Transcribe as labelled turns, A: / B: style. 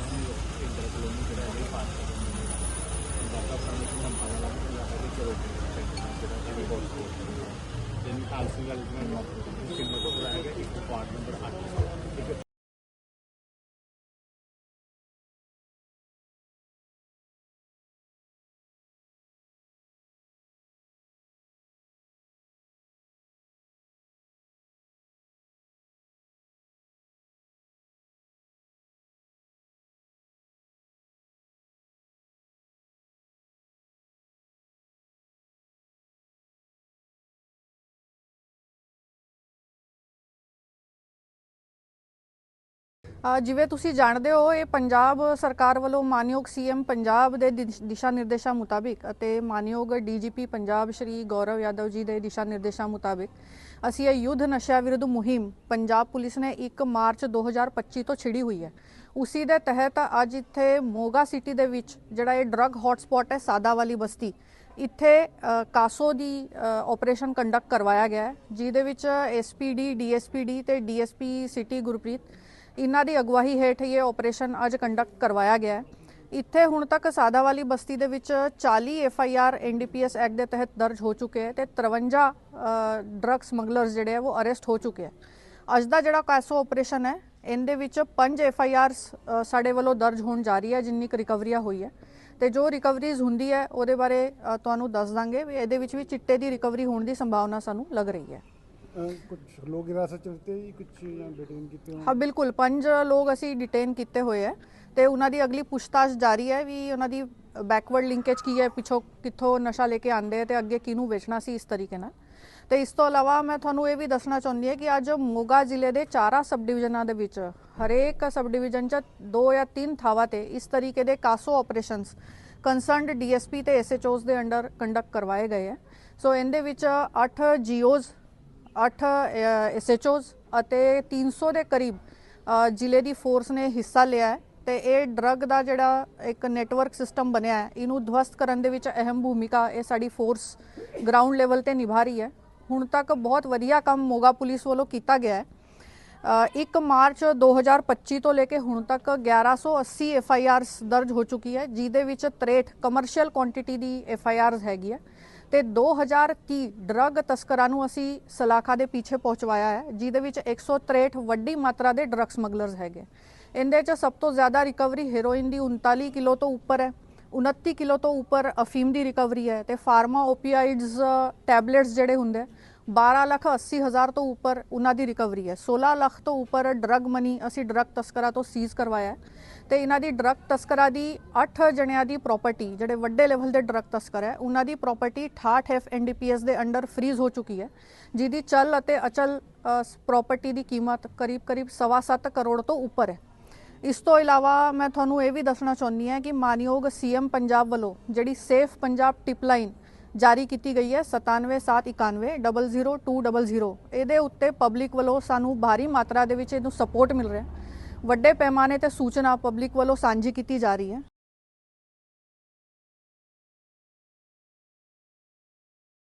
A: Inder colony ਜਿਹੜਾ ਹੈ ਪਾਸ ਦਾਤਾ ਸਾਹਿਬ ਨੂੰ ਨੰਬਰ ਲਾ ਕੇ ਲਾ ਕੇ ਚਲੋ ਜਿਹੜਾ ਵੀ ਬਹੁਤ ਬਹੁਤ ਤਿੰਨ ਖਾਲਸੇ ਗੱਲ ਨਾਲ ਕਿੰਨਾ ਤੋਂ ਬੁਲਾਇਆ ਗਿਆ ਇੱਕ ਪਾਰਟ ਨੰਬਰ 8
B: ਜਿਵੇਂ ਤੁਸੀਂ ਜਾਣਦੇ ਹੋ, ਇਹ ਪੰਜਾਬ ਸਰਕਾਰ ਵੱਲੋਂ ਮਾਨਯੋਗ ਸੀਐਮ ਪੰਜਾਬ ਦੇ ਦਿਸ਼ਾ ਨਿਰਦੇਸ਼ਾਂ ਮੁਤਾਬਿਕ ਅਤੇ ਮਾਨਯੋਗ ਡੀਜੀਪੀ ਪੰਜਾਬ ਸ਼੍ਰੀ ਗੌਰਵ ਯਾਦਵ ਜੀ ਦੇ ਦਿਸ਼ਾ ਨਿਰਦੇਸ਼ਾਂ ਮੁਤਾਬਿਕ ਅਸੀਂ ਇਹ ਯੁੱਧ ਨਸ਼ਾ ਵਿਰੁੱਧ ਮੁਹਿੰਮ ਪੰਜਾਬ ਪੁਲਿਸ ਨੇ 1 ਮਾਰਚ 2025 ਤੋਂ ਛਿੜੀ ਹੋਈ ਹੈ। ਉਸੀ ਦੇ ਤਹਿਤ ਅੱਜ ਇੱਥੇ ਮੋਗਾ ਸਿਟੀ ਦੇ ਵਿੱਚ ਜਿਹੜਾ ਇਹ ਡਰੱਗ ਹੌਟਸਪੌਟ ਹੈ, ਸਾਦਾ ਵਾਲੀ ਬਸਤੀ, ਇੱਥੇ ਕਾਸੋ ਦੀ ਆਪਰੇਸ਼ਨ ਕੰਡਕਟ ਕਰਵਾਇਆ ਗਿਆ ਹੈ, ਜਿਹਦੇ ਵਿੱਚ ਐਸਪੀਡੀ ਡੀਐਸਪੀਡੀ ਤੇ ਡੀਐਸਪੀ ਸਿਟੀ ਗੁਰਪ੍ਰੀਤ ਇਹਨਾਂ ਦੀ ਅਗਵਾਈ ਹੇਠ ਇਹ ਆਪਰੇਸ਼ਨ ਅੱਜ ਕੰਡਕਟ ਕਰਵਾਇਆ ਗਿਆ ਹੈ। ਇੱਥੇ ਹੁਣ ਤੱਕ ਸਾਦਾਵਾਲੀ ਬਸਤੀ ਦੇ ਵਿੱਚ 40 F I R N D P NDPS act ਦੇ ਤਹਿਤ ਦਰਜ ਹੋ ਚੁੱਕੇ ਹੈ ਤੇ 53 ਡਰੱਗ ਸਮਗਲਰਸ ਜਿਹੜੇ ਆ, ਉਹ ਅਰੈਸਟ ਹੋ ਚੁੱਕੇ ਹੈ। ਅੱਜ ਦਾ ਜਿਹੜਾ ਕਾਸੋ ਆਪਰੇਸ਼ਨ ਹੈ, ਇਹਦੇ ਵਿੱਚ 5 ਐਫ ਆਈ ਆਰਸ ਸਾਡੇ ਵੱਲੋਂ ਦਰਜ ਹੋਣ ਜਾ ਰਹੀ ਹੈ, ਜਿੰਨੀ ਕੁ ਰਿਕਵਰੀਆਂ ਹੋਈ ਹੈ। ਤੇ ਜੋ ਰਿਕਵਰੀਜ਼ ਹੁੰਦੀ ਹੈ, ਉਹਦੇ ਬਾਰੇ ਤੁਹਾਨੂੰ ਦੱਸ ਦਾਂਗੇ ਵੀ ਇਹਦੇ ਵਿੱਚ ਵੀ ਚਿੱਟੇ ਦੀ ਰਿਕਵਰੀ ਹੋਣ ਦੀ ਸੰਭਾਵਨਾ ਸਾਨੂੰ ਲੱਗ ਰਹੀ ਹੈ।
C: ਕੁਝ ਲੋਕ ਹਿਰਾਸਤ ਚ ਲਿੱਤੇ ਜੀ ਕੁਝ ਜਾਂ ਡਿਟੇਨ ਕੀਤੇ ਹੋਣ
B: ਹਾਂ ਬਿਲਕੁਲ ਪੰਜ ਲੋਕ ਅਸੀਂ ਡਿਟੇਨ ਕੀਤੇ ਹੋਏ ਹੈ ਤੇ ਉਹਨਾਂ ਦੀ ਅਗਲੀ ਪੁੱਛਤਾਛ ਜਾਰੀ ਹੈ ਵੀ ਉਹਨਾਂ ਦੀ ਬੈਕਵਰਡ ਲਿੰਕੇਜ ਕੀ ਹੈ ਪਿੱਛੋਂ ਕਿੱਥੋਂ ਨਸ਼ਾ ਲੈ ਕੇ ਆਂਦੇ ਤੇ ਅੱਗੇ ਕਿਹਨੂੰ ਵੇਚਣਾ ਸੀ ਇਸ ਤਰੀਕੇ ਨਾਲ ਤੇ ਇਸ ਤੋਂ ਇਲਾਵਾ ਮੈਂ ਤੁਹਾਨੂੰ ਇਹ ਵੀ ਦੱਸਣਾ ਚਾਹੁੰਦੀ ਹਾਂ ਕਿ ਅੱਜ ਮੋਗਾ ਜ਼ਿਲ੍ਹੇ ਦੇ ਚਾਰਾ ਸਬ ਡਿਵੀਜ਼ਨਾਂ ਦੇ ਵਿੱਚ ਹਰੇਕ ਸਬ ਡਿਵੀਜ਼ਨ 'ਚ ਦੋ ਜਾਂ ਤਿੰਨ ਥਾਵਾਂ ਤੇ ਇਸ ਤਰੀਕੇ ਦੇ ਕਾਸੋ ਆਪਰੇਸ਼ਨਸ ਕੰਸਰਨਡ ਡੀਐਸਪੀ ਤੇ ਐਸਐਚਓਸ ਦੇ ਅੰਡਰ ਕੰਡਕਟ ਕਰਵਾਏ ਗਏ ਹੈ ਸੋ ਇਹਦੇ ਵਿੱਚ 8 ਜੀਓਜ਼ 8 ਐਸਐਚਓਸ ਅਤੇ 300 ਦੇ ਕਰੀਬ ਜ਼ਿਲ੍ਹੇ ਦੀ ਫੋਰਸ ਨੇ ਹਿੱਸਾ ਲਿਆ ਹੈ ਤੇ ਇਹ ਡਰੱਗ ਦਾ ਜਿਹੜਾ ਇੱਕ ਨੈਟਵਰਕ ਸਿਸਟਮ ਬਣਿਆ ਹੈ ਇਹਨੂੰ ਧਵਸਤ ਕਰਨ ਦੇ ਵਿੱਚ ਅਹਿਮ ਭੂਮਿਕਾ ਇਹ ਸਾਡੀ ਫੋਰਸ ਗਰਾਊਂਡ ਲੈਵਲ ਤੇ ਨਿਭਾ ਰਹੀ ਹੈ। ਹੁਣ ਤੱਕ ਬਹੁਤ ਵਧੀਆ ਕੰਮ ਮੋਗਾ ਪੁਲਿਸ ਵੱਲੋਂ ਕੀਤਾ ਗਿਆ ਹੈ। ਅ, 1 ਮਾਰਚ 2025 ਤੋਂ ਲੈ ਕੇ ਹੁਣ ਤੱਕ 1180 ਐਫ ਆਈ ਆਰਸ ਦਰਜ ਹੋ ਚੁੱਕੀ ਹੈ ਜਿਹਦੇ ਵਿੱਚ 63 ਕਮਰਸ਼ੀਅਲ ਕੁਆਂਟੀਟੀ ਦੀ ਐਫ ਆਈ ਆਰਸ ਹੈਗੀ ਹੈ। ਤੇ 2030 ਡਰੱਗ ਤਸਕਰਾਂ ਨੂੰ ਅਸੀਂ ਸਲਾਖਾ ਦੇ ਪਿੱਛੇ ਪਹੁੰਚਵਾਇਆ ਹੈ, ਜਿਹਦੇ ਵਿੱਚ 163 ਵੱਡੀ ਮਾਤਰਾ ਦੇ ਡਰੱਗ ਸਮਗਲਰਸ ਹੈਗੇ। ਇਹਦੇ 'ਚ ਸਭ ਤੋਂ ਜ਼ਿਆਦਾ ਰਿਕਵਰੀ ਹੈਰੋਇਨ ਦੀ 39 ਕਿਲੋ ਤੋਂ ਉੱਪਰ ਹੈ 29 ਕਿਲੋ ਤੋਂ ਉੱਪਰ ਅਫੀਮ ਦੀ ਰਿਕਵਰੀ ਹੈ ਤੇ ਫਾਰਮਾ ਓਪੀਆਇਡਸ ਟੈਬਲੇਟਸ ਜਿਹੜੇ ਹੁੰਦੇ 12 ਲੱਖ 80 ਹਜ਼ਾਰ ਤੋਂ ਉੱਪਰ ਉਹਨਾਂ ਦੀ ਰਿਕਵਰੀ ਹੈ। 16 ਲੱਖ ਤੋਂ ਉੱਪਰ ਡਰੱਗ ਮਨੀ ਅਸੀਂ ਡਰੱਗ ਤਸਕਰਾਂ ਤੋਂ ਸੀਜ਼ ਕਰਵਾਇਆ ਹੈ ਤੇ ਇਹਨਾਂ ਦੀ ਡਰੱਗ ਤਸਕਰਾਂ ਦੀ 8 ਜਣਿਆਂ ਦੀ ਪ੍ਰਾਪਰਟੀ ਜਿਹੜੇ ਵੱਡੇ ਲੈਵਲ ਦੇ ਡਰੱਗ ਤਸਕਰ ਹੈ, ਉਹਨਾਂ ਦੀ ਪ੍ਰਾਪਰਟੀ 68 ਐਫ ਐਨਡੀਪੀਐਸ ਦੇ ਅੰਡਰ ਫ੍ਰੀਜ਼ ਹੋ ਚੁੱਕੀ ਹੈ, ਜਿਹਦੀ ਚਲ ਅਤੇ ਅਚਲ ਪ੍ਰਾਪਰਟੀ ਦੀ ਕੀਮਤ ਕਰੀਬ ਕਰੀਬ 7.5 ਕਰੋੜ ਤੋਂ ਉੱਪਰ ਹੈ। ਇਸ ਤੋਂ ਇਲਾਵਾ ਮੈਂ ਤੁਹਾਨੂੰ ਇਹ ਵੀ ਦੱਸਣਾ ਚਾਹੁੰਦੀ ਹਾਂ ਕਿ ਮਾਨਯੋਗ ਸੀਐਮ ਪੰਜਾਬ ਵੱਲੋਂ ਜਿਹੜੀ ਸੇਫ ਪੰਜਾਬ ਟਿਪ ਲਾਈਨ ਜਾਰੀ ਕੀਤੀ ਗਈ ਹੈ। 97791 00200 ਇਹਦੇ ਉੱਤੇ ਪਬਲਿਕ ਵੱਲੋਂ ਸਾਨੂੰ ਭਾਰੀ ਮਾਤਰਾ ਦੇ ਵਿੱਚ ਇਹਨੂੰ ਸਪੋਰਟ ਮਿਲ ਰਿਹਾ ਵੱਡੇ ਪੈਮਾਨੇ ਤੇ ਸੂਚਨਾ ਪਬਲਿਕ ਵੱਲੋਂ ਸਾਂਝੀ ਕੀਤੀ ਜਾ ਰਹੀ ਹੈ।